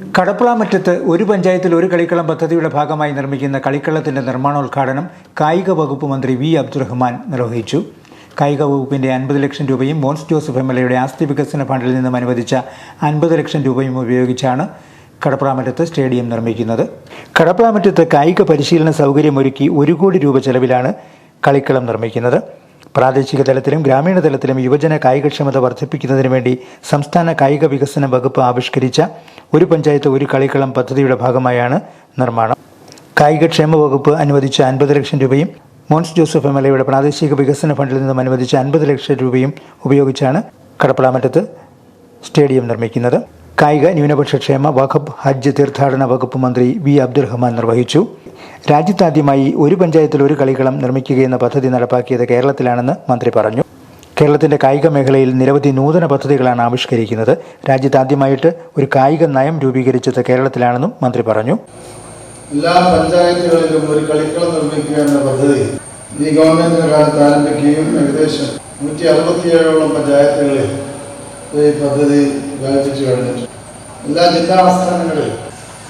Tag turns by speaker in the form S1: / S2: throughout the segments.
S1: കടപ്പളാമറ്റത്ത് ഒരു പഞ്ചായത്തിൽ ഒരു കളിക്കളം പദ്ധതിയുടെ ഭാഗമായി നിർമ്മിക്കുന്ന കളിക്കളത്തിന്റെ നിർമ്മാണോദ്ഘാടനം കായിക വകുപ്പ് മന്ത്രി വി. അബ്ദുറഹ്മാൻ നിർവഹിച്ചു. കായിക വകുപ്പിന്റെ അൻപത് ലക്ഷം രൂപയും മോൻസ് ജോസഫ് എം എൽ എയുടെ ആസ്തി വികസന ഫണ്ടിൽ നിന്നും അനുവദിച്ച അൻപത് ലക്ഷം രൂപയും ഉപയോഗിച്ചാണ് കടപ്പളാമറ്റത്ത് സ്റ്റേഡിയം നിർമ്മിക്കുന്നത്. കടപ്പളാമറ്റത്ത് കായിക പരിശീലന സൗകര്യമൊരുക്കി ഒരു കോടി രൂപ ചെലവിലാണ് കളിക്കളം നിർമ്മിക്കുന്നത്. പ്രാദേശിക തലത്തിലും ഗ്രാമീണ തലത്തിലും യുവജന കായികക്ഷമത വർദ്ധിപ്പിക്കുന്നതിന് വേണ്ടി സംസ്ഥാന കായിക വികസന വകുപ്പ് ആവിഷ്കരിച്ച ഒരു പഞ്ചായത്ത് ഒരു കളിക്കളം പദ്ധതിയുടെ ഭാഗമായാണ് നിർമ്മാണം. കായികക്ഷേമ വകുപ്പ് അനുവദിച്ച അൻപത് ലക്ഷം രൂപയും മോൺസ് ജോസഫ് എം എൽ എയുടെ പ്രാദേശിക വികസന ഫണ്ടിൽ നിന്നും അനുവദിച്ച അൻപത് ലക്ഷം രൂപയും ഉപയോഗിച്ചാണ് കടപ്പളാമറ്റത്ത് സ്റ്റേഡിയം നിർമ്മിക്കുന്നത്. കായിക ന്യൂനപക്ഷ ക്ഷേമ വഖബ് ഹജ്ജ് തീർത്ഥാടന വകുപ്പ് മന്ത്രി വി അബ്ദുറഹ്മാൻ നിർവഹിച്ചു. രാജ്യത്താദ്യമായി ഒരു പഞ്ചായത്തിൽ ഒരു കളിക്കളം നിർമ്മിക്കുകയെന്ന പദ്ധതി നടപ്പാക്കിയത് കേരളത്തിലാണെന്ന് മന്ത്രി പറഞ്ഞു. കേരളത്തിന്റെ കായിക മേഖലയിൽ നിരവധി നൂതന പദ്ധതികളാണ് ആവിഷ്കരിക്കുന്നത്. രാജ്യത്താദ്യമായിട്ട് ഒരു കായിക നയം രൂപീകരിച്ചത് കേരളത്തിലാണെന്നും മന്ത്രി പറഞ്ഞു.
S2: എല്ലാ പഞ്ചായത്തുകളിലും ഒരു കളിക്കളം നിർമ്മിക്കുക എന്ന പദ്ധതി ഈ ഗവൺമെന്റിന്റെ കാലത്ത് ആരംഭിക്കുകയും ഏകദേശം നൂറ്റി അറുപത്തിയേഴോളം പഞ്ചായത്തുകളിൽ ഈ പദ്ധതി വ്യാപിപ്പിച്ചു കഴിഞ്ഞിട്ടുണ്ട്. എല്ലാ ജില്ലാ ആസ്ഥാനങ്ങളിലും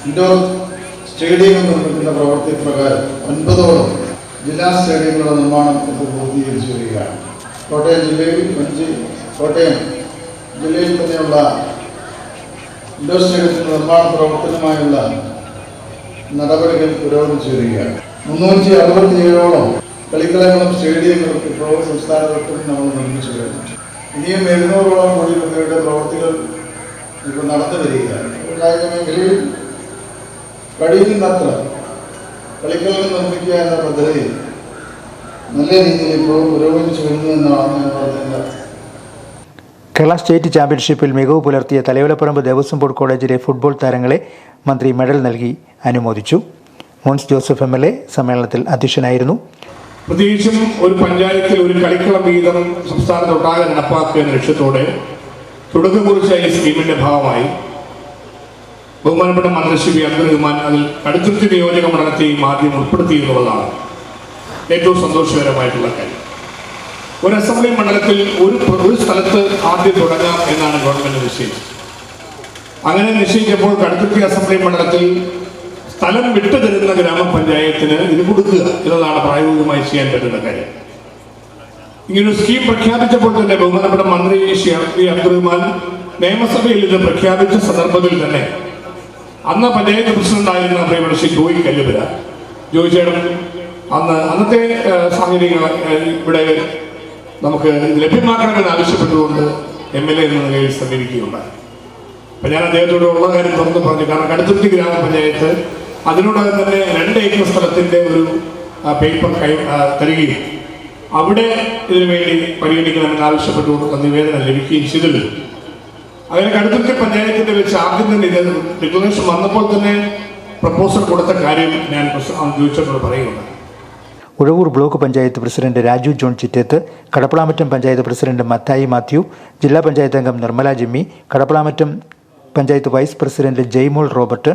S2: ഇൻഡോർ സ്റ്റേഡിയം നിർമ്മിക്കുന്ന പ്രവൃത്തി പ്രകാരം ഒൻപതോളം ജില്ലാ സ്റ്റേഡിയങ്ങളുടെ നിർമ്മാണം ഇപ്പോൾ പൂർത്തീകരിച്ചു വരികയാണ്. കോട്ടയം ജില്ലയിൽ അഞ്ച് കോട്ടയം ജില്ലയിൽ തന്നെയുള്ള ഇൻഡോർ സ്റ്റേഡിയത്തിന്റെ നിർമ്മാണ പ്രവർത്തനമായുള്ള നടപടികൾ പുരോഗമിച്ചു വരികയാണ്. മുന്നൂറ്റി അറുപത്തിയേഴോളം കളിക്കളങ്ങളും സ്റ്റേഡിയങ്ങളും ഇപ്പോൾ സംസ്ഥാന തലത്തിൽ നമ്മൾ നിർമ്മിച്ചു കഴിഞ്ഞു. ഇനിയും എഴുന്നൂറോളം കോടി രൂപയുടെ പ്രവർത്തികൾ ഇപ്പോൾ നടന്നു വരികയാണ്. കായിക മേഖലയിൽ കഴിയുന്നത്ര കളിക്കളങ്ങൾ നിർമ്മിക്കുക എന്ന പദ്ധതി നല്ല രീതിയിൽ ഇപ്പോൾ പുരോഗമിച്ചു വരുന്നു എന്നാണ് ഞാൻ പറഞ്ഞത്
S1: കേരള സ്റ്റേറ്റ് ചാമ്പ്യൻഷിപ്പിൽ മികവ് പുലർത്തിയ തലയോലപ്പറമ്പ് ദേവസ്വം ബോർഡ് കോളേജിലെ ഫുട്ബോൾ താരങ്ങളെ മന്ത്രി മെഡൽ നൽകി അനുമോദിച്ചു. Mons Joseph M L A സമ്മേളനത്തിൽ അധ്യക്ഷനായിരുന്നു.
S3: പ്രത്യേകിച്ചും ഒരു പഞ്ചായത്തിൽ ഒരു കളിക്കളം വീതം സംസ്ഥാനത്തൊട്ടാകെ നടപ്പാക്കുക എന്ന ലക്ഷ്യത്തോടെ തുടക്കം കുറിച്ച ഈ സ്കീമിന്റെ ഭാഗമായി ബഹുമാനപ്പെട്ട മന്ത്രി വി അബ്ദുൽ റഹ്മാൻ അതിൽ കടുത്തുരുത്തി നിയോജക മണ്ഡലത്തെയും ആദ്യം ഉൾപ്പെടുത്തി എന്നുള്ളതാണ് ഏറ്റവും സന്തോഷകരമായിട്ടുള്ള കാര്യം. ഒരു അസംബ്ലി മണ്ഡലത്തിൽ ഒരു ഒരു സ്ഥലത്ത് ആദ്യം തുടങ്ങാം എന്നാണ് ഗവൺമെന്റ് നിശ്ചയിച്ചത്. അങ്ങനെ നിശ്ചയിച്ചപ്പോൾ കടുത്തുരുത്തി അസംബ്ലി മണ്ഡലത്തിൽ സ്ഥലം വിട്ടു തരുന്ന ഗ്രാമപഞ്ചായത്തിന് ഇത് കൊടുക്കുക എന്നതാണ് പ്രായോഗികമായി ചെയ്യാൻ പറ്റുന്ന കാര്യം. ഇങ്ങനൊരു സ്കീം പ്രഖ്യാപിച്ചപ്പോൾ തന്നെ ബഹുമാനപ്പെട്ട മന്ത്രി ശ്രീ അബ്ദുറഹ്മാൻ നിയമസഭയിൽ ഇത് പ്രഖ്യാപിച്ച സന്ദർഭത്തിൽ തന്നെ അന്ന് പഞ്ചായത്ത് പ്രസിഡന്റായിരുന്ന പ്രിയപ്പെട്ട ശ്രീ ജോയി കല്ലുപുര ജോയി ചേട്ടൻ അന്ന് അന്നത്തെ സാഹചര്യങ്ങൾ ഇവിടെ നമുക്ക് ലഭ്യമാക്കണമെന്ന് ആവശ്യപ്പെട്ടുകൊണ്ട് എം എൽ എ എന്ന നിലയിൽ സമീപിക്കുകയുണ്ടായി അപ്പൊ ഞാൻ അദ്ദേഹത്തോട് ഉള്ള കാര്യം തുറന്ന് പറഞ്ഞു. കാരണം കടുത്തുരുത്തി ഗ്രാമപഞ്ചായത്ത് അതിനോടകം തന്നെ രണ്ട് ഏക്കർ സ്ഥലത്തിന്റെ ഒരു പേപ്പർ കൈ തരികയും അവിടെ ഇതിനു വേണ്ടി പരിഗണിക്കണമെന്ന് ആവശ്യപ്പെട്ടുകൊണ്ട് നിവേദനം ലഭിക്കുകയും ചെയ്തിട്ടുണ്ട്. അങ്ങനെ കടുത്തുരുത്തി പഞ്ചായത്തിന്റെ വെച്ച് ആദ്യം തന്നെ ഇത് ഡിക്ലറേഷൻ വന്നപ്പോൾ തന്നെ പ്രപ്പോസൽ കൊടുത്ത കാര്യം ഞാൻ ചോദിച്ചോട് പറയുകയുണ്ട്
S1: Uzhavoor block panchayat president Raju John Chittethu Kadaplamattom panchayat president Mathai Mathew ജില്ലാ പഞ്ചായത്ത് അംഗം Nirmala Jimmy Kadaplamattom panchayat vice president Jaimol Robert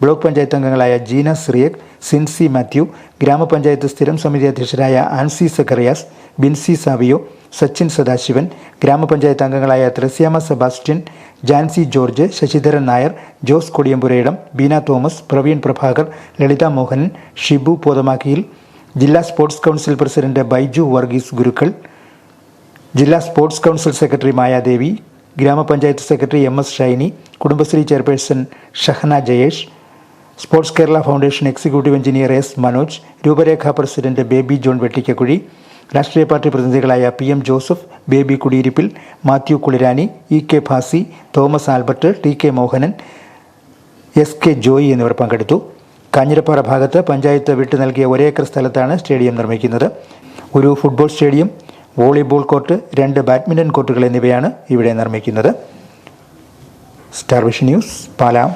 S1: block panchayat അംഗങ്ങളായ ജീന സിറിയക് സിൻസി മാത്യു ഗ്രാമപഞ്ചായത്ത് സ്ഥിരം സമിതി അധ്യക്ഷരായ ആൻസി സക്കറിയാസ് ബിൻസി സാവിയോ സച്ചിൻ സദാശിവൻ ഗ്രാമപഞ്ചായത്ത് അംഗങ്ങളായ ത്രസ്യാമ സെബാസ്റ്റ്യൻ ജാൻസി ജോർജ് ശശിധരൻ നായർ ജോസ് കൊടിയമ്പുരയിടം ബീന തോമസ് പ്രവീൺ പ്രഭാകർ ലളിത മോഹനൻ ഷിബു പോതമാക്കിയിൽ ജില്ലാ sports council president Baiju Varghese Gurukkal ജില്ലാ സ്പോർട്സ് കൗൺസിൽ സെക്രട്ടറി മായാദേവി ഗ്രാമപഞ്ചായത്ത് secretary M S Shiny Kudumbashree chairperson Shahana Jayesh sports Kerala foundation executive engineer S Manoj രൂപരേഖ പ്രസിഡന്റ് ബേബി ജോൺ വെട്ടിക്കക്കുഴി രാഷ്ട്രീയ party പ്രതിനിധികളായ P M Joseph Baby Kudiyiruppil Mathew Kuliraani E K Bhasi Thomas Albert T K Mohanan S K Joy എന്നിവർ പങ്കെടുത്തു. കാഞ്ഞിരപ്പാറ ഭാഗത്ത് പഞ്ചായത്ത് വിട്ടു നൽകിയ ഒരേക്കർ സ്ഥലത്താണ് stadium നിർമ്മിക്കുന്നത്. ഒരു ഫുട്ബോൾ സ്റ്റേഡിയം വോളിബോൾ കോർട്ട് രണ്ട് ബാഡ്മിന്റൺ കോർട്ടുകൾ എന്നിവയാണ് ഇവിടെ നിർമ്മിക്കുന്നത്. Star vision news പാലാം.